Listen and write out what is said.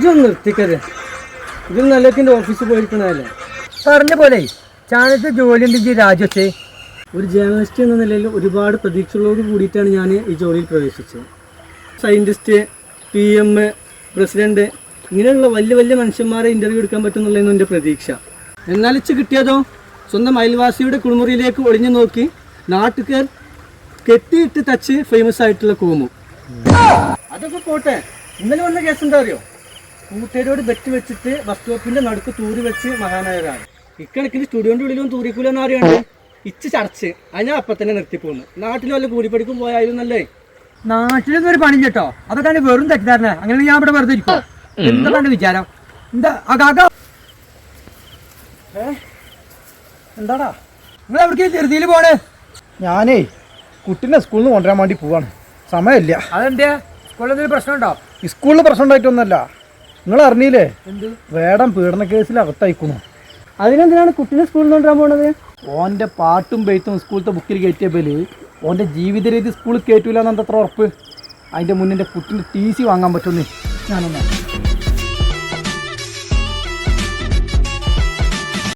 ഇതൊന്ന് നിർത്തിക്കരുത്. ഇത് നല്ലതിന്റെ ഓഫീസിൽ പോയിരിക്കണതല്ലേ? പറഞ്ഞ പോലെ ചാനത്ത് ജോലി ഉണ്ടെങ്കിൽ രാജ്യത്തെ? ഒരു ജേർണലിസ്റ്റ് എന്ന നിലയിൽ ഒരുപാട് പ്രതീക്ഷകളോട് കൂടിയിട്ടാണ് ഞാൻ ഈ ജോലിയിൽ പ്രവേശിച്ചത്. സയന്റിസ്റ്റ് പി എം പ്രസിഡന്റ് ഇങ്ങനെയുള്ള വലിയ വലിയ മനുഷ്യന്മാരെ ഇന്റർവ്യൂ എടുക്കാൻ പറ്റുന്നുള്ളതെന്ന് എന്റെ പ്രതീക്ഷ. എന്നാലിച്ച് കിട്ടിയതോ? സ്വന്തം അയൽവാസിയുടെ കുളിമുറിയിലേക്ക് ഒളിഞ്ഞു നോക്കി നാട്ടുകാർ കെട്ടിയിട്ട് തച്ച് ഫേമസ് ആയിട്ടുള്ള കോമു. അതൊക്കെ പോട്ടെ. ഇന്നലെ വന്ന കേസ് എന്താ അറിയോ? കൂട്ടുകാരോട് ബെറ്റ് വെച്ചിട്ട് ബസ് സ്റ്റോപ്പിന്റെ നടുക്ക് തൂരി വെച്ച് മഹാനായരാണ് ഇക്കണക്കിന് സ്റ്റുഡിയോന്റെ ഉള്ളിലും തൂരിക്കൂലെന്ന് അറിയണ്ട് ഇച്ച് ചർച്ച് അത് ഞാൻ അപ്പം തന്നെ നിർത്തി പോന്നു. നാട്ടിൽ വല്ല കൂലിപ്പടിക്കും പോയാലും നല്ലേ? നാട്ടിലൊന്നും ഒരു പണി കേട്ടോ. അതൊക്കെ വെറും തെറ്റിദ്ധാരണ അങ്ങനെ ഞാൻ ഇവിടെ വെറുതെ ഇരിക്കും എന്താ വിചാരം? എന്താ ആ കാക്ക? എന്താടാ? നിങ്ങൾ എവിടേക്ക് ചെറുതിയിൽ പോണേ? ഞാനേ കുട്ടീനെ സ്കൂളിൽ നിന്ന് കൊണ്ടുവരാൻ വേണ്ടി പോവാണ്. സമയമില്ല. അതെന്താ സ്കൂളിൽ എന്തെങ്കിലും പ്രശ്നമുണ്ടോ? സ്കൂളിൽ പ്രശ്നം ഉണ്ടായിട്ടൊന്നുമല്ല നിങ്ങൾ അറിഞ്ഞില്ലേ എന്ത് വേടം പീഡന കേസിൽ അകത്തയക്കുന്നു. അതിനെന്തിനാണ് കുട്ടീനെ സ്കൂളിൽ കൊണ്ടുവരാൻ പോണത്? ഓന്റെ പാട്ടും പെയ്ത്തും സ്കൂളത്തെ ബുക്കിൽ കയറ്റിയപ്പോൾ ഓന്റെ ജീവിത രീതി സ്കൂളിൽ കയറ്റൂല അത്ര ഉറപ്പ്? അതിന്റെ മുന്നിന്റെ കുട്ടിന്റെ ടി സി വാങ്ങാൻ പറ്റുന്നേ ഞാനൊന്നാ